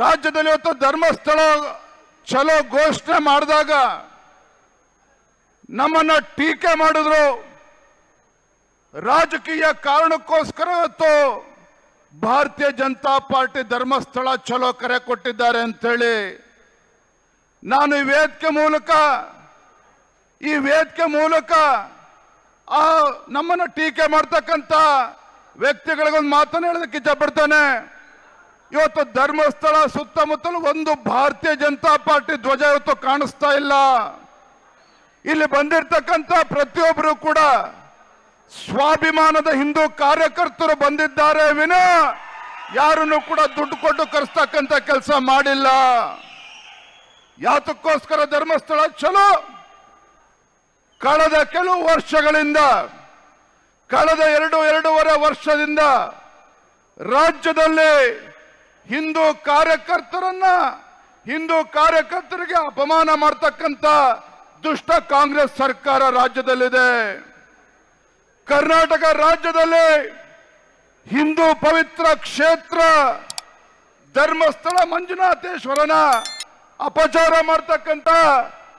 ರಾಜ್ಯದಲ್ಲಿ ಇವತ್ತು ಧರ್ಮಸ್ಥಳ ಚಲೋ ಘೋಷಣೆ ಮಾಡಿದಾಗ ನಮ್ಮನ್ನ ಟೀಕೆ ಮಾಡಿದ್ರು. ರಾಜಕೀಯ ಕಾರಣಕ್ಕೋಸ್ಕರ ಇವತ್ತು ಭಾರತೀಯ ಜನತಾ ಪಾರ್ಟಿ ಧರ್ಮಸ್ಥಳ ಚಲೋ ಕರೆ ಕೊಟ್ಟಿದ್ದಾರೆ ಅಂತೇಳಿ ನಾನು ಈ ವೇದಿಕೆ ಮೂಲಕ, ಈ ವೇದಿಕೆ ಮೂಲಕ ಆ ನಮ್ಮನ್ನ ಟೀಕೆ ಮಾಡ್ತಕ್ಕಂಥ ವ್ಯಕ್ತಿಗಳಿಗೊಂದು ಮಾತನ್ನು ಹೇಳೋದಕ್ಕೆ ಇಷ್ಟಪಡ್ತಾನೆ ಇವತ್ತು ಧರ್ಮಸ್ಥಳ ಸುತ್ತಮುತ್ತಲು ಒಂದು ಭಾರತೀಯ ಜನತಾ ಪಾರ್ಟಿ ಧ್ವಜ ಇವತ್ತು ಕಾಣಿಸ್ತಾ ಇಲ್ಲ. ಇಲ್ಲಿ ಬಂದಿರತಕ್ಕಂಥ ಪ್ರತಿಯೊಬ್ಬರು ಕೂಡ ಸ್ವಾಭಿಮಾನದ ಹಿಂದೂ ಕಾರ್ಯಕರ್ತರು ಬಂದಿದ್ದಾರೆ ವಿನ. ಯಾರನ್ನು ಕೂಡ ದುಡ್ಡು ಕೊಟ್ಟು ಕರೆಸ್ತಕ್ಕಂಥ ಕೆಲಸ ಮಾಡಿಲ್ಲ. ಯಾತಕ್ಕೋಸ್ಕರ ಧರ್ಮಸ್ಥಳ ಚಲೋ. ಕಳೆದ ಕೆಲವು ವರ್ಷಗಳಿಂದ, ಕಳೆದ ಎರಡು, ಎರಡೂವರೆ ವರ್ಷದಿಂದ ರಾಜ್ಯದಲ್ಲಿ ಹಿಂದೂ ಕಾರ್ಯಕರ್ತರನ್ನ, ಹಿಂದೂ ಕಾರ್ಯಕರ್ತರಿಗೆ ಅಪಮಾನ ಮಾಡ್ತಕ್ಕಂಥ ದುಷ್ಟ ಕಾಂಗ್ರೆಸ್ ಸರ್ಕಾರ ರಾಜ್ಯದಲ್ಲಿದೆ. ಕರ್ನಾಟಕ ರಾಜ್ಯದಲ್ಲಿ ಹಿಂದೂ ಪವಿತ್ರ ಕ್ಷೇತ್ರ, ಧರ್ಮಸ್ಥಳ ಮಂಜುನಾಥೇಶ್ವರನ ಅಪಚಾರ ಮಾಡ್ತಕ್ಕಂಥ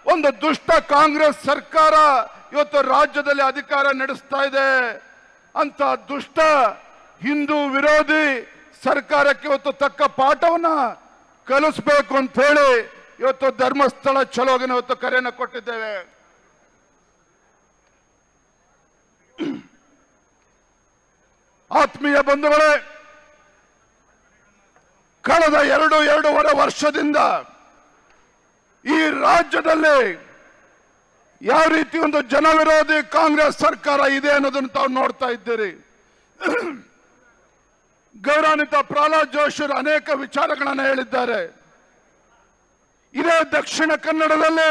ಒಂದು ದುಷ್ಟ ಕಾಂಗ್ರೆಸ್ ಸರ್ಕಾರ ಇವತ್ತು ರಾಜ್ಯದಲ್ಲಿ ಅಧಿಕಾರ ನಡೆಸ್ತಾ ಇದೆ. ಅಂತ ದುಷ್ಟ ಹಿಂದೂ ವಿರೋಧಿ ಸರ್ಕಾರಕ್ಕೆ ಇವತ್ತು ತಕ್ಕ ಪಾಠವನ್ನ ಕಲಿಸ್ಬೇಕು ಅಂತ ಹೇಳಿ ಇವತ್ತು ಧರ್ಮಸ್ಥಳ ಚಲೋಗಿನ ಇವತ್ತು ಕರೆಯನ್ನು ಕೊಟ್ಟಿದ್ದೇವೆ. ಆತ್ಮೀಯ ಬಂಧುಗಳೇ, ಕಳೆದ ಎರಡು ಎರಡೂವರೆ ವರ್ಷದಿಂದ ಈ ರಾಜ್ಯದಲ್ಲಿ ಯಾವ ರೀತಿ ಒಂದು ಜನವಿರೋಧಿ ಕಾಂಗ್ರೆಸ್ ಸರ್ಕಾರ ಇದೆ ಅನ್ನೋದನ್ನು ತಾವು ನೋಡ್ತಾ ಇದ್ದೀರಿ. ಗೌರವಾನ್ವಿತ ಪ್ರಹ್ಲಾದ್ ಜೋಶಿಯವರು ಅನೇಕ ವಿಚಾರಗಳನ್ನು ಹೇಳಿದ್ದಾರೆ. ಇದೇ ದಕ್ಷಿಣ ಕನ್ನಡದಲ್ಲಿ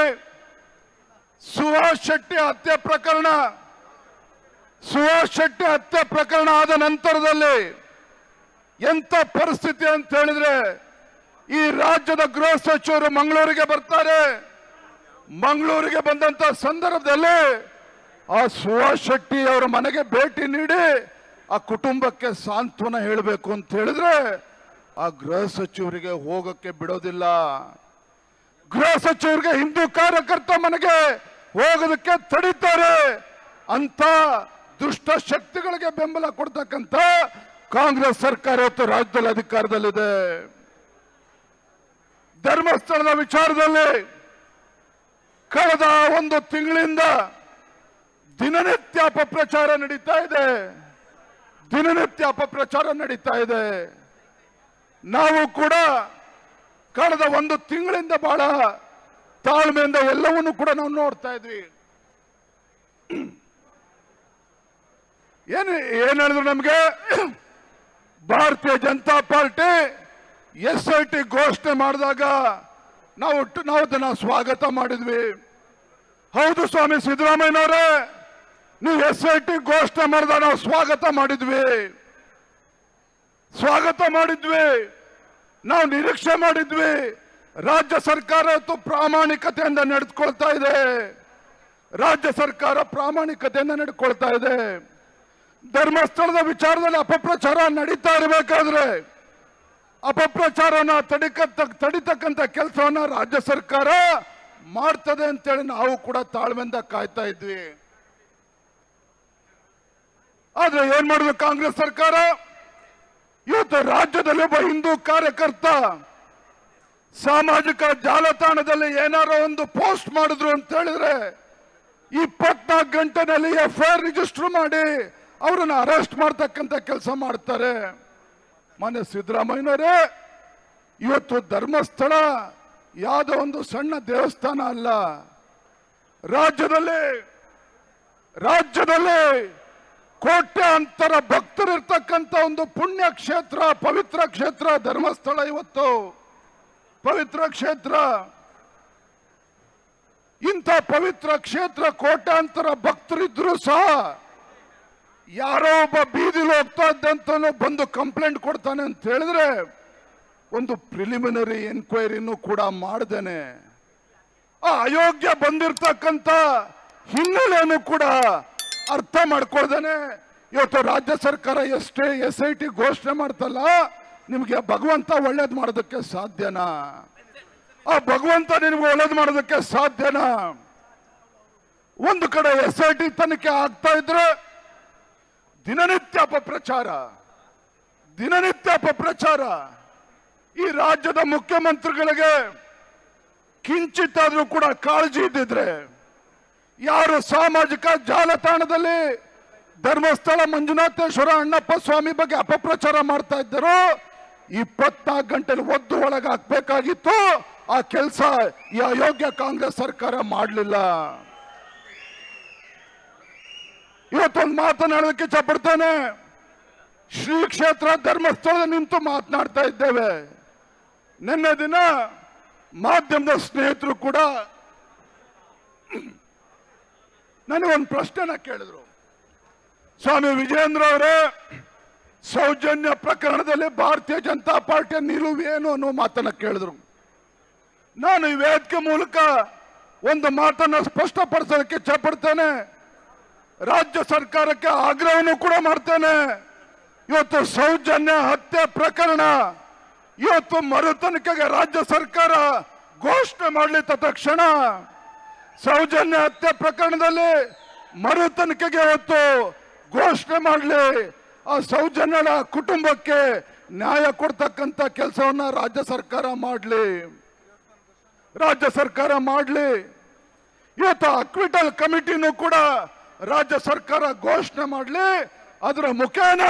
ಸುಭಾಷ್ ಶೆಟ್ಟಿ ಹತ್ಯೆ ಪ್ರಕರಣ ಸುಭಾಷ್ ಶೆಟ್ಟಿ ಹತ್ಯೆ ಪ್ರಕರಣ ಆದ ನಂತರದಲ್ಲಿ ಎಂಥ ಪರಿಸ್ಥಿತಿ ಅಂತ ಹೇಳಿದ್ರೆ ಈ ರಾಜ್ಯದ ಗೃಹ ಸಚಿವರು ಮಂಗಳೂರಿಗೆ ಬರ್ತಾರೆ. ಮಂಗಳೂರಿಗೆ ಬಂದಂತ ಸಂದರ್ಭದಲ್ಲಿ ಆ ಸುಭಾಷ್ ಶೆಟ್ಟಿ ಅವರ ಮನೆಗೆ ಭೇಟಿ ನೀಡಿ ಆ ಕುಟುಂಬಕ್ಕೆ ಸಾಂತ್ವನ ಹೇಳಬೇಕು ಅಂತ ಹೇಳಿದ್ರೆ ಆ ಗೃಹ ಸಚಿವರಿಗೆ ಹೋಗಕ್ಕೆ ಬಿಡೋದಿಲ್ಲ. ಗೃಹ ಸಚಿವರಿಗೆ ಹಿಂದೂ ಕಾರ್ಯಕರ್ತ ಮನೆಗೆ ಹೋಗೋದಕ್ಕೆ ತಡೀತಾರೆ ಅಂತ ದುಷ್ಟ ಶಕ್ತಿಗಳಿಗೆ ಬೆಂಬಲ ಕೊಡ್ತಕ್ಕಂಥ ಕಾಂಗ್ರೆಸ್ ಸರ್ಕಾರ ಇವತ್ತು ರಾಜ್ಯದಲ್ಲಿ ಅಧಿಕಾರದಲ್ಲಿದೆ. ಧರ್ಮಸ್ಥಳದ ವಿಚಾರದಲ್ಲಿ ಕಳೆದ ಒಂದು ತಿಂಗಳಿಂದ ದಿನನಿತ್ಯ ಅಪಪ್ರಚಾರ ನಡೀತಾ ಇದೆ. ದಿನನಿತ್ಯ ಅಪಪ್ರಚಾರ ನಡೀತಾ ಇದೆ. ನಾವು ಕೂಡ ಕಳೆದ ಒಂದು ತಿಂಗಳಿಂದ ಬಹಳ ತಾಳ್ಮೆಯಿಂದ ಎಲ್ಲವನ್ನು ಕೂಡ ನಾವು ನೋಡ್ತಾ ಇದ್ವಿ. ಏನು, ಏನ್ ಹೇಳಿದ್ರು ನಮಗೆ? Bharatiya Janata party S I T ಘೋಷಣೆ ಮಾಡಿದಾಗ ನಾವು ನಾವು ಅದನ್ನ ಸ್ವಾಗತ ಮಾಡಿದ್ವಿ. ಹೌದು ಸ್ವಾಮಿ ಸಿದ್ದರಾಮಯ್ಯನವರೇ ನೀವು ಎಸ್ ಐ ಟಿ ಘೋಷಣೆ ಮಾಡಿದ ನಾವು ಸ್ವಾಗತ ಮಾಡಿದ್ವಿ. ಸ್ವಾಗತ ಮಾಡಿದ್ವಿ. ನಾವು ನಿರೀಕ್ಷೆ ಮಾಡಿದ್ವಿ. ರಾಜ್ಯ ಸರ್ಕಾರ ಇವತ್ತು ಪ್ರಾಮಾಣಿಕತೆಯಿಂದ ನಡೆದುಕೊಳ್ತಾ ಇದೆ. ರಾಜ್ಯ ಸರ್ಕಾರ ಪ್ರಾಮಾಣಿಕತೆಯಿಂದ ನಡೆದುಕೊಳ್ತಾ ಇದೆ. ಧರ್ಮಸ್ಥಳದ ವಿಚಾರದಲ್ಲಿ ಅಪಪ್ರಚಾರ ನಡೀತಾ ಇರಬೇಕಾದ್ರೆ ಅಪಪ್ರಚಾರನ ತಡಿಕ ತಡಿತಕ್ಕಂಥ ಕೆಲಸವನ್ನ ರಾಜ್ಯ ಸರ್ಕಾರ ಮಾಡ್ತದೆ ಅಂತೇಳಿ ನಾವು ಕೂಡ ತಾಳ್ಮೆಯಿಂದ ಕಾಯ್ತಾ ಇದ್ವಿ. ಆದ್ರೆ ಏನ್ ಮಾಡಿದ್ರು ಕಾಂಗ್ರೆಸ್ ಸರ್ಕಾರ? ಇವತ್ತು ರಾಜ್ಯದಲ್ಲಿ ಒಬ್ಬ ಹಿಂದೂ ಕಾರ್ಯಕರ್ತ ಸಾಮಾಜಿಕ ಜಾಲತಾಣದಲ್ಲಿ ಏನಾರೋ ಒಂದು ಪೋಸ್ಟ್ ಮಾಡಿದ್ರು ಅಂತ ಹೇಳಿದ್ರೆ ಇಪ್ಪತ್ನಾಲ್ಕು ಗಂಟೆನಲ್ಲಿ ಎಫ್ ಐ ಆರ್ ರಿಜಿಸ್ಟರ್ ಮಾಡಿ ಅವರನ್ನು ಅರೆಸ್ಟ್ ಮಾಡ್ತಕ್ಕಂಥ ಕೆಲಸ ಮಾಡ್ತಾರೆ. ಮನೆ ಸಿದ್ದರಾಮಯ್ಯನವರೇ, ಇವತ್ತು ಧರ್ಮಸ್ಥಳ ಯಾವುದೋ ಒಂದು ಸಣ್ಣ ದೇವಸ್ಥಾನ ಅಲ್ಲ. ರಾಜ್ಯದಲ್ಲಿ ರಾಜ್ಯದಲ್ಲಿ ಕೋಟ್ಯಾಂತರ ಭಕ್ತರಿರ್ತಕ್ಕಂಥ ಒಂದು ಪುಣ್ಯ ಕ್ಷೇತ್ರ, ಪವಿತ್ರ ಕ್ಷೇತ್ರ, ಧರ್ಮಸ್ಥಳ ಇವತ್ತು. ಪವಿತ್ರ ಕ್ಷೇತ್ರ. ಇಂಥ ಪವಿತ್ರ ಕ್ಷೇತ್ರ ಕೋಟ್ಯಾಂತರ ಭಕ್ತರಿದ್ರು ಸಹ ಯಾರೋ ಒಬ್ಬ ಬೀದಿಲಿ ಹೋಗ್ತಾ ಇದ್ದಂತನೂ ಬಂದು ಕಂಪ್ಲೇಂಟ್ ಕೊಡ್ತಾನೆ ಅಂತ ಹೇಳಿದ್ರೆ ಒಂದು ಪ್ರಿಲಿಮಿನರಿ ಎನ್ಕ್ವೈರಿನೂ ಕೂಡ ಮಾಡ್ದೇನೆ. ಆ ಅಯೋಗ್ಯ ಬಂದಿರ್ತಕ್ಕಂಥ ಹಿನ್ನೆಲೆಯನ್ನು ಕೂಡ ಅರ್ಥ ಮಾಡ್ಕೊಳ್ದೇನೆ. ಇವತ್ತು ರಾಜ್ಯ ಸರ್ಕಾರ ಎಷ್ಟೇ ಎಸ್ ಐ ಟಿ ಘೋಷಣೆ ಮಾಡ್ತಲ್ಲ, ನಿಮಗೆ ಭಗವಂತ ಒಳ್ಳೇದು ಮಾಡೋದಕ್ಕೆ ಸಾಧ್ಯನಾ? ಆ ಭಗವಂತ ನಿಮಗೆ ಒಳ್ಳೇದು ಮಾಡೋದಕ್ಕೆ ಸಾಧ್ಯನಾ? ಒಂದು ಕಡೆ ಎಸ್ ಐ ಟಿ ತನಿಖೆ ಆಗ್ತಾ ಇದ್ರೆ ದಿನನಿತ್ಯ ಅಪಪ್ರಚಾರ ದಿನನಿತ್ಯ ಅಪಪ್ರಚಾರ ಈ ರಾಜ್ಯದ ಮುಖ್ಯಮಂತ್ರಿಗಳಿಗೆ ಕಿಂಚಿತ್ತಾದ್ರೂ ಕೂಡ ಕಾಳಜಿ ಇದ್ದಿದ್ರೆ ಯಾರು ಸಾಮಾಜಿಕ ಜಾಲತಾಣದಲ್ಲಿ ಧರ್ಮಸ್ಥಳ ಮಂಜುನಾಥೇಶ್ವರ ಅಣ್ಣಪ್ಪ ಸ್ವಾಮಿ ಬಗ್ಗೆ ಅಪಪ್ರಚಾರ ಮಾಡ್ತಾ ಇದ್ದರು? ಇಪ್ಪತ್ನಾಲ್ಕು ಗಂಟೆಲಿ ಒದ್ದು ಒಳಗೆ ಹಾಕ್ಬೇಕಾಗಿತ್ತು. ಆ ಕೆಲಸ ಈ ಅಯೋಗ್ಯ ಕಾಂಗ್ರೆಸ್ ಸರ್ಕಾರ ಮಾಡಲಿಲ್ಲ. ಇವತ್ತೊಂದು ಮಾತನಾಡೋದಕ್ಕೆ ಇಷ್ಟಪಡ್ತಾನೆ ಶ್ರೀ ಕ್ಷೇತ್ರ ಧರ್ಮಸ್ಥಳದ ನಿಂತು ಮಾತನಾಡ್ತಾ ಇದ್ದೇವೆ. ನಿನ್ನೆ ದಿನ ಮಾಧ್ಯಮದ ಸ್ನೇಹಿತರು ಕೂಡ ನನಗೊಂದು ಪ್ರಶ್ನೆನ ಕೇಳಿದ್ರು. ಸ್ವಾಮಿ ವಿಜೇಂದ್ರ ಅವರೇ, ಸೌಜನ್ಯ ಪ್ರಕರಣದಲ್ಲಿ ಭಾರತೀಯ ಜನತಾ ಪಾರ್ಟಿಯ ನಿಲುವೇನು ಅನ್ನೋ ಮಾತನ್ನ ಕೇಳಿದ್ರು. ನಾನು ಈ ವೇದಿಕೆ ಮೂಲಕ ಒಂದು ಮಾತನ್ನ ಸ್ಪಷ್ಟಪಡಿಸೋದಕ್ಕೆ ಇಚ್ಛಪಡ್ತೇನೆ. ರಾಜ್ಯ ಸರ್ಕಾರಕ್ಕೆ ಆಗ್ರಹವನ್ನು ಕೂಡ ಮಾಡ್ತೇನೆ. ಇವತ್ತು ಸೌಜನ್ಯ ಹತ್ಯೆ ಪ್ರಕರಣ, ಇವತ್ತು ಮರುತನಿಕೆಗೆ ರಾಜ್ಯ ಸರ್ಕಾರ ಘೋಷಣೆ ಮಾಡಲಿ ತಕ್ಷಣ ಸೌಜನ್ಯ ಹತ್ಯೆ ಪ್ರಕರಣದಲ್ಲಿ ಮರು ತನಿಖೆಗೆ ಹೊತ್ತು ಘೋಷಣೆ ಮಾಡಲಿ. ಆ ಸೌಜನ್ಯಳ ಕುಟುಂಬಕ್ಕೆ ನ್ಯಾಯ ಕೊಡ್ತಕ್ಕಂತ ಕೆಲಸವನ್ನ ರಾಜ್ಯ ಸರ್ಕಾರ ಮಾಡಲಿ. ರಾಜ್ಯ ಸರ್ಕಾರ ಮಾಡಲಿ. ಇವತ್ತು ಅಕ್ವಿಟಲ್ ಕಮಿಟಿನೂ ಕೂಡ ರಾಜ್ಯ ಸರ್ಕಾರ ಘೋಷಣೆ ಮಾಡಲಿ. ಅದರ ಮುಖೇನ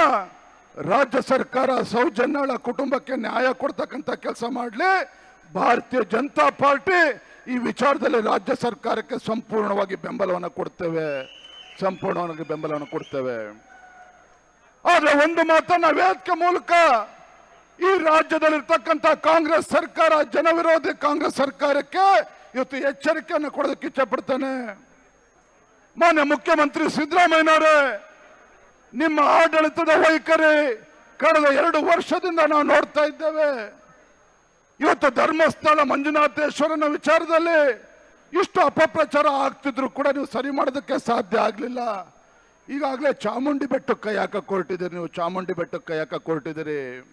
ರಾಜ್ಯ ಸರ್ಕಾರ ಸೌಜನ್ಯಳ ಕುಟುಂಬಕ್ಕೆ ನ್ಯಾಯ ಕೊಡ್ತಕ್ಕಂಥ ಕೆಲಸ ಮಾಡಲಿ. ಭಾರತೀಯ ಜನತಾ ಪಾರ್ಟಿ ಈ ವಿಚಾರದಲ್ಲಿ ರಾಜ್ಯ ಸರ್ಕಾರಕ್ಕೆ ಸಂಪೂರ್ಣವಾಗಿ ಬೆಂಬಲವನ್ನು ಕೊಡ್ತೇವೆ. ಸಂಪೂರ್ಣವಾಗಿ ಬೆಂಬಲವನ್ನು ಕೊಡ್ತೇವೆ. ಆದರೆ ಒಂದು ಮಾತನ್ನ ವೇದಿಕೆ ಮೂಲಕ ಈ ರಾಜ್ಯದಲ್ಲಿರ್ತಕ್ಕಂಥ ಕಾಂಗ್ರೆಸ್ ಸರ್ಕಾರ, ಜನವಿರೋಧಿ ಕಾಂಗ್ರೆಸ್ ಸರ್ಕಾರಕ್ಕೆ ಇವತ್ತು ಎಚ್ಚರಿಕೆಯನ್ನು ಕೊಡೋದಕ್ಕೆ ಇಚ್ಛಪಡ್ತಾನೆ. ಮಾನ್ಯ ಮುಖ್ಯಮಂತ್ರಿ ಸಿದ್ದರಾಮಯ್ಯನವರೇ ನಿಮ್ಮ ಆಡಳಿತದ ವೈಖರಿ ಕಳೆದ ಎರಡು ವರ್ಷದಿಂದ ನಾವು ನೋಡ್ತಾ ಇದ್ದೇವೆ. ಇವತ್ತು ಧರ್ಮಸ್ಥಳ ಮಂಜುನಾಥೇಶ್ವರನ ವಿಚಾರದಲ್ಲಿ ಇಷ್ಟು ಅಪಪ್ರಚಾರ ಆಗ್ತಿದ್ರು ಕೂಡ ನೀವು ಸರಿ ಮಾಡೋದಕ್ಕೆ ಸಾಧ್ಯ ಆಗಲಿಲ್ಲ. ಈಗಾಗಲೇ ಚಾಮುಂಡಿ ಬೆಟ್ಟಕ್ಕೆ ಕೈ ಹಾಕಕ್ಕೆ ನೀವು, ಚಾಮುಂಡಿ ಬೆಟ್ಟಕ್ಕೆ ಕೈ ಹಾಕಕ್ಕೆ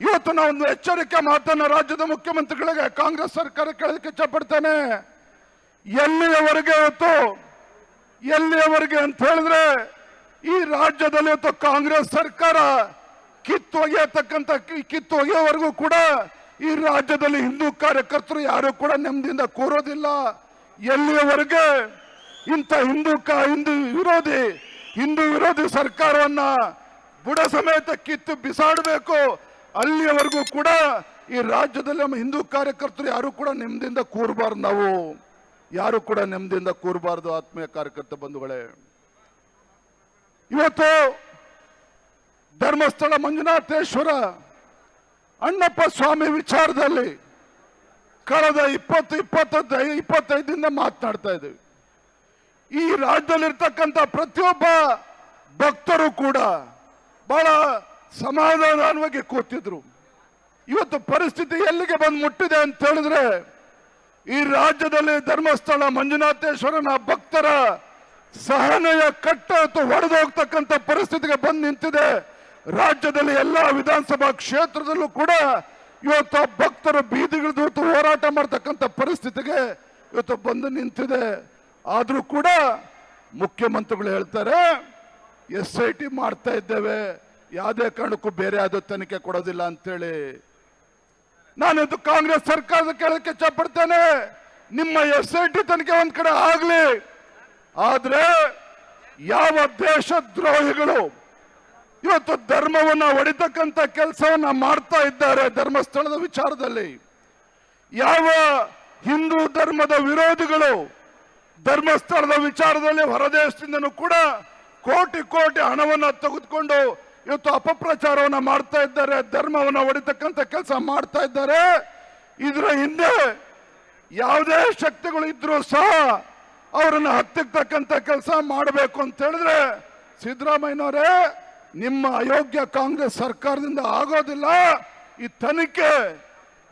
ಇವತ್ತು ನಾವು ಒಂದು ಎಚ್ಚರಿಕೆ ಮಾತನ್ನ ರಾಜ್ಯದ ಮುಖ್ಯಮಂತ್ರಿಗಳಿಗೆ, ಕಾಂಗ್ರೆಸ್ ಸರ್ಕಾರ ಕೇಳೋದಕ್ಕೆ ಇಚ್ಛಪಡ್ತೇನೆ. ಎಲ್ಲಿಯವರೆಗೆ ಇವತ್ತು, ಎಲ್ಲಿಯವರೆಗೆ ಅಂತ ಹೇಳಿದ್ರೆ, ಈ ರಾಜ್ಯದಲ್ಲಿ ಇವತ್ತು ಕಾಂಗ್ರೆಸ್ ಸರ್ಕಾರ ಕಿತ್ತು ಒಗೆಯತಕ್ಕಂತ ಕಿ- ಕಿತ್ತು ಒಗೆಯವರೆಗೂ ಕೂಡ ಈ ರಾಜ್ಯದಲ್ಲಿ ಹಿಂದೂ ಕಾರ್ಯಕರ್ತರು ಯಾರು ಕೂಡ ನೆಮ್ಮದಿಯಿಂದ ಕೂರೋದಿಲ್ಲ. ಎಲ್ಲಿಯವರೆಗೆ ಇಂಥ ಹಿಂದೂ ಕ ಹಿಂದೂ ವಿರೋಧಿ ಹಿಂದೂ ವಿರೋಧಿ ಸರ್ಕಾರವನ್ನ ಬುಡ ಸಮೇತ ಕಿತ್ತು ಬಿಸಾಡಬೇಕು, ಅಲ್ಲಿಯವರೆಗೂ ಕೂಡ ಈ ರಾಜ್ಯದಲ್ಲಿ ನಮ್ಮ ಹಿಂದೂ ಕಾರ್ಯಕರ್ತರು ಯಾರು ಕೂಡ ನೆಮ್ಮದಿಯಿಂದ ಕೂರಬಾರ್ದು. ನಾವು ಯಾರು ಕೂಡ ನೆಮ್ಮದಿಯಿಂದ ಕೂರಬಾರ್ದು, ಆತ್ಮೀಯ ಕಾರ್ಯಕರ್ತ ಬಂಧುಗಳೇ. ಇವತ್ತು ಧರ್ಮಸ್ಥಳ ಮಂಜುನಾಥೇಶ್ವರ ಅಣ್ಣಪ್ಪ ಸ್ವಾಮಿ ವಿಚಾರದಲ್ಲಿ ಕಳೆದ ಇಪ್ಪತ್ತು ಇಪ್ಪತ್ತೈದು ಇಪ್ಪತ್ತೈದಿಂದ ಮಾತನಾಡ್ತಾ ಇದ್ದೀವಿ. ಈ ರಾಜ್ಯದಲ್ಲಿರ್ತಕ್ಕಂಥ ಪ್ರತಿಯೊಬ್ಬ ಭಕ್ತರು ಕೂಡ ಬಹಳ ಸಮಾಧಾನವಾಗಿ ಕೂತಿದ್ರು. ಇವತ್ತು ಪರಿಸ್ಥಿತಿ ಎಲ್ಲಿಗೆ ಬಂದು ಮುಟ್ಟಿದೆ ಅಂತ ಹೇಳಿದ್ರೆ, ಈ ರಾಜ್ಯದಲ್ಲಿ ಧರ್ಮಸ್ಥಳ ಮಂಜುನಾಥೇಶ್ವರನ ಭಕ್ತರ ಸಹನೆಯ ಕಟ್ಟ ಹೊಡೆದು ಹೋಗ್ತಕ್ಕಂಥ ಪರಿಸ್ಥಿತಿಗೆ ಬಂದು ನಿಂತಿದೆ. ರಾಜ್ಯದಲ್ಲಿ ಎಲ್ಲ ವಿಧಾನಸಭಾ ಕ್ಷೇತ್ರದಲ್ಲೂ ಕೂಡ ಇವತ್ತು ಭಕ್ತರ ಬೀದಿಗಿಳಿದು ಹೋರಾಟ ಮಾಡ್ತಕ್ಕಂಥ ಪರಿಸ್ಥಿತಿಗೆ ಇವತ್ತು ಬಂದು ನಿಂತಿದೆ. ಆದರೂ ಕೂಡ ಮುಖ್ಯಮಂತ್ರಿಗಳು ಹೇಳ್ತಾರೆ, ಎಸ್ ಐ ಟಿ ಮಾಡ್ತಾ ಇದ್ದೇವೆ, ಯಾವುದೇ ಕಾರಣಕ್ಕೂ ಬೇರೆ ಯಾವುದೋ ತನಿಖೆ ಕೊಡೋದಿಲ್ಲ ಅಂತೇಳಿ. ನಾನು ಕಾಂಗ್ರೆಸ್ ಸರ್ಕಾರದ ಕೇಳಕ್ಕೆ ಇಷ್ಟಪಡ್ತೇನೆ ನಿಮ್ಮ ಎಸ್ ಐ ಟಿ ತನಿಖೆ ಒಂದ್ ಕಡೆ ಆಗ್ಲಿ. ಆದ್ರೆ ಯಾವ ದೇಶದ್ರೋಹಿಗಳು ಇವತ್ತು ಧರ್ಮವನ್ನ ಹೊಡಿತಕ್ಕಂತ ಕೆಲಸವನ್ನ ಮಾಡ್ತಾ ಇದ್ದಾರೆ ಧರ್ಮಸ್ಥಳದ ವಿಚಾರದಲ್ಲಿ. ಯಾವ ಹಿಂದೂ ಧರ್ಮದ ವಿರೋಧಿಗಳು ಧರ್ಮಸ್ಥಳದ ವಿಚಾರದಲ್ಲಿ ಹೊರದೇಶದಿಂದನೂ ಕೂಡ ಕೋಟಿ ಕೋಟಿ ಹಣವನ್ನ ತೆಗೆದುಕೊಂಡು ಇವತ್ತು ಅಪಪ್ರಚಾರವನ್ನ ಮಾಡ್ತಾ ಇದ್ದಾರೆ, ಧರ್ಮವನ್ನ ಹೊಡಿತಕ್ಕಂತ ಕೆಲಸ ಮಾಡ್ತಾ ಇದ್ದಾರೆ. ಇದರ ಹಿಂದೆ ಯಾವುದೇ ಶಕ್ತಿಗಳು ಇದ್ರೂ ಸಹ ಅವರನ್ನು ಹತ್ತಿರ್ತಕ್ಕಂಥ ಕೆಲಸ ಮಾಡಬೇಕು ಅಂತ ಹೇಳಿದ್ರೆ ಸಿದ್ದರಾಮಯ್ಯನವರೇ ನಿಮ್ಮ ಅಯೋಗ್ಯ ಕಾಂಗ್ರೆಸ್ ಸರ್ಕಾರದಿಂದ ಆಗೋದಿಲ್ಲ. ಈ ತನಿಖೆ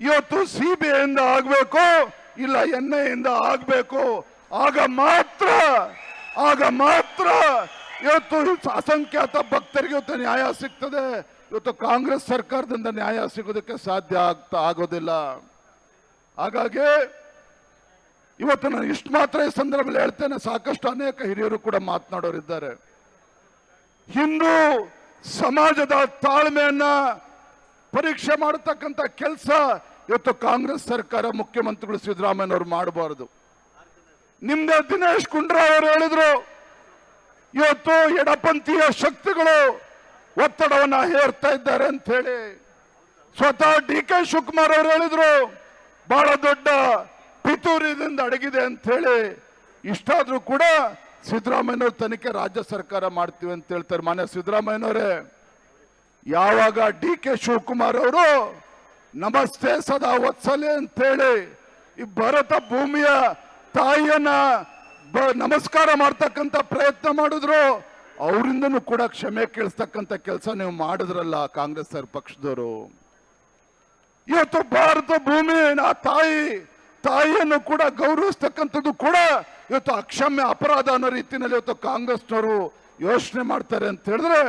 ಇವತ್ತು ಸಿ ಬಿ ಐಯಿಂದ ಆಗಬೇಕು, ಇಲ್ಲ ಎನ್ ಇಂದ ಆಗಬೇಕು. ಆಗ ಮಾತ್ರ ಆಗ ಮಾತ್ರ ಇವತ್ತು ಅಸಂಖ್ಯಾತ ಭಕ್ತರಿಗೆ ಇವತ್ತು ನ್ಯಾಯ ಸಿಗ್ತದೆ. ಇವತ್ತು ಕಾಂಗ್ರೆಸ್ ಸರ್ಕಾರದಿಂದ ನ್ಯಾಯ ಸಿಗೋದಕ್ಕೆ ಸಾಧ್ಯ ಆಗ್ತಾ ಆಗೋದಿಲ್ಲ. ಹಾಗಾಗಿ ಇವತ್ತು ನಾನು ಇಷ್ಟು ಮಾತ್ರ ಈ ಸಂದರ್ಭದಲ್ಲಿ ಹೇಳ್ತೇನೆ, ಸಾಕಷ್ಟು ಅನೇಕ ಹಿರಿಯರು ಕೂಡ ಮಾತನಾಡೋರಿದ್ದಾರೆ. ಹಿಂದೂ ಸಮಾಜದ ತಾಳ್ಮೆಯನ್ನ ಪರೀಕ್ಷೆ ಮಾಡತಕ್ಕಂಥ ಕೆಲಸ ಇವತ್ತು ಕಾಂಗ್ರೆಸ್ ಸರ್ಕಾರ ಮುಖ್ಯಮಂತ್ರಿಗಳು ಸಿದ್ದರಾಮಯ್ಯನವರು ಮಾಡಬಾರದು. ನಿಮ್ದೆ ದಿನೇಶ್ ಗುಂಡ್ರಾವ್ ಅವರು ಹೇಳಿದ್ರು, ಇವತ್ತು ಎಡಪಂಥೀಯ ಶಕ್ತಿಗಳು ಒತ್ತಡವನ್ನ ಹೇರ್ತಾ ಇದ್ದಾರೆ ಅಂತ ಹೇಳಿ. ಸ್ವತಃ ಡಿ ಕೆ ಶಿವಕುಮಾರ್ ಅವರು ಹೇಳಿದ್ರು, ಬಹಳ ದೊಡ್ಡ ಪಿತೂರಿದಿಂದ ಅಡಗಿದೆ ಅಂತ ಹೇಳಿ. ಇಷ್ಟಾದ್ರೂ ಕೂಡ ಸಿದ್ದರಾಮಯ್ಯನವ್ರ ತನಿಖೆ ರಾಜ್ಯ ಸರ್ಕಾರ ಮಾಡ್ತೀವಿ ಅಂತ ಹೇಳ್ತಾರೆ ಮಾನ್ಯ ಸಿದ್ದರಾಮಯ್ಯನವರೇ. ಯಾವಾಗ ಡಿ ಕೆ ಶಿವಕುಮಾರ್ ಅವರು, ನಮಸ್ತೆ ಸದಾ ವತ್ಸಲೆ ಅಂತೇಳಿ ಈ ಭಾರತ ಭೂಮಿಯ ತಾಯಿಯನ್ನ ನಮಸ್ಕಾರ ಮಾಡ್ತಕ್ಕಂಥ ಪ್ರಯತ್ನ ಮಾಡಿದ್ರು. ಅವರಿಂದನೂ ಕೂಡ ಕ್ಷಮೆ ಕೇಳಿಸ್ತಕ್ಕಂಥ ಕೆಲಸ ನೀವು ಮಾಡಿದ್ರಲ್ಲ ಕಾಂಗ್ರೆಸ್ ಪಕ್ಷದವರು. ಇವತ್ತು ಭಾರತ ಭೂಮಿ ನಾ ತಾಯಿ, ತಾಯಿಯನ್ನು ಕೂಡ ಗೌರವಿಸ್ತಕ್ಕಂಥದ್ದು ಕೂಡ ಇವತ್ತು ಅಕ್ಷಮ್ಯ ಅಪರಾಧ ಅನ್ನೋ ರೀತಿಯಲ್ಲಿ ಇವತ್ತು ಕಾಂಗ್ರೆಸ್ನವರು ಯೋಚನೆ ಮಾಡ್ತಾರೆ ಅಂತ ಹೇಳಿದ್ರೆ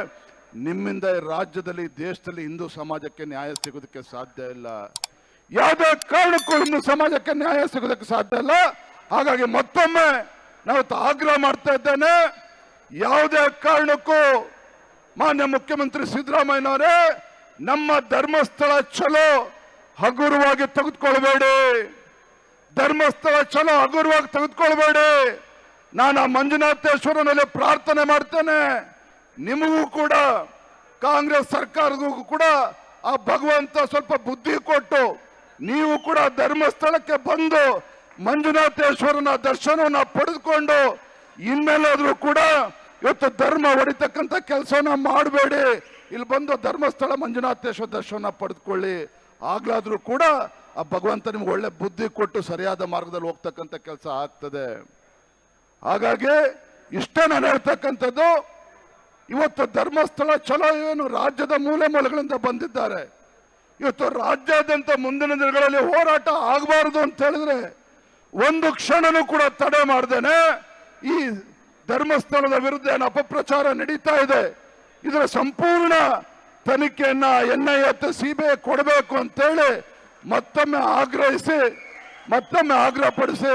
ನಿಮ್ಮಿಂದ ರಾಜ್ಯದಲ್ಲಿ ದೇಶದಲ್ಲಿ ಹಿಂದೂ ಸಮಾಜಕ್ಕೆ ನ್ಯಾಯ ಸಿಗೋದಕ್ಕೆ ಸಾಧ್ಯ ಇಲ್ಲ. ಯಾವುದೇ ಕಾರಣಕ್ಕೂ ಹಿಂದೂ ಸಮಾಜಕ್ಕೆ ನ್ಯಾಯ ಸಿಗೋದಕ್ಕೆ ಸಾಧ್ಯ ಇಲ್ಲ. ಹಾಗಾಗಿ ಮತ್ತೊಮ್ಮೆ ನಾವು ಆಗ್ರಹ ಮಾಡ್ತಾ ಇದ್ದೇನೆ, ಯಾವುದೇ ಕಾರಣಕ್ಕೂ ಮಾನ್ಯ ಮುಖ್ಯಮಂತ್ರಿ ಸಿದ್ದರಾಮಯ್ಯನವರೇ, ನಮ್ಮ ಧರ್ಮಸ್ಥಳ ಚಲೋ ಹಗುರವಾಗಿ ತೆಗೆದುಕೊಳ್ಬೇಡಿ. ಧರ್ಮಸ್ಥಳ ಚಲೋ ಹಗುರವಾಗಿ ತೆಗೆದುಕೊಳ್ಬೇಡಿ. ನಾನು ಆ ಮಂಜುನಾಥೇಶ್ವರನಲ್ಲಿ ಪ್ರಾರ್ಥನೆ ಮಾಡ್ತೇನೆ. ನಿಮಗೂ ಕೂಡ, ಕಾಂಗ್ರೆಸ್ ಸರ್ಕಾರಕ್ಕೂ ಕೂಡ ಆ ಭಗವಂತ ಸ್ವಲ್ಪ ಬುದ್ಧಿ ಕೊಟ್ಟು ನೀವು ಕೂಡ ಧರ್ಮಸ್ಥಳಕ್ಕೆ ಬಂದು ಮಂಜುನಾಥೇಶ್ವರನ ದರ್ಶನವನ್ನ ಪಡೆದುಕೊಂಡು ಇನ್ಮೇಲಾದ್ರೂ ಕೂಡ ಇವತ್ತು ಧರ್ಮ ಹೊಡಿತಕ್ಕಂಥ ಕೆಲಸವನ್ನ ಮಾಡಬೇಡಿ. ಇಲ್ಲಿ ಬಂದು ಧರ್ಮಸ್ಥಳ ಮಂಜುನಾಥೇಶ್ವರ ದರ್ಶನ ಪಡೆದುಕೊಳ್ಳಿ. ಆಗ್ಲಾದ್ರೂ ಕೂಡ ಆ ಭಗವಂತ ನಿಮ್ಗೆ ಒಳ್ಳೆ ಬುದ್ಧಿ ಕೊಟ್ಟು ಸರಿಯಾದ ಮಾರ್ಗದಲ್ಲಿ ಹೋಗ್ತಕ್ಕಂಥ ಕೆಲಸ ಆಗ್ತದೆ. ಹಾಗಾಗಿ ಇಷ್ಟೇ ನಾನು ಹೇಳ್ತಕ್ಕಂಥದ್ದು, ಇವತ್ತು ಧರ್ಮಸ್ಥಳ ಚಲೋ ಏನು ರಾಜ್ಯದ ಮೂಲೆ ಮೂಲೆಗಳಿಂದ ಬಂದಿದ್ದಾರೆ. ಇವತ್ತು ರಾಜ್ಯಾದ್ಯಂತ ಮುಂದಿನ ದಿನಗಳಲ್ಲಿ ಹೋರಾಟ ಆಗಬಾರದು ಅಂತ ಹೇಳಿದ್ರೆ ಒಂದು ಕ್ಷಣನೂ ಕೂಡ ತಡೆ ಮಾಡ್ದೇನೆ ಈ ಧರ್ಮಸ್ಥಳದ ವಿರುದ್ಧ ಏನು ಅಪಪ್ರಚಾರ ನಡೀತಾ ಇದೆ. ಇದರ ಸಂಪೂರ್ಣ ತನಿಖೆಯನ್ನ ಎನ್ ಐ ಎತ್ ಸಿಬಿಐ ಕೊಡಬೇಕು ಅಂತೇಳಿ ಮತ್ತೊಮ್ಮೆ ಆಗ್ರಹಿಸಿ ಮತ್ತೊಮ್ಮೆ ಆಗ್ರಹಪಡಿಸಿ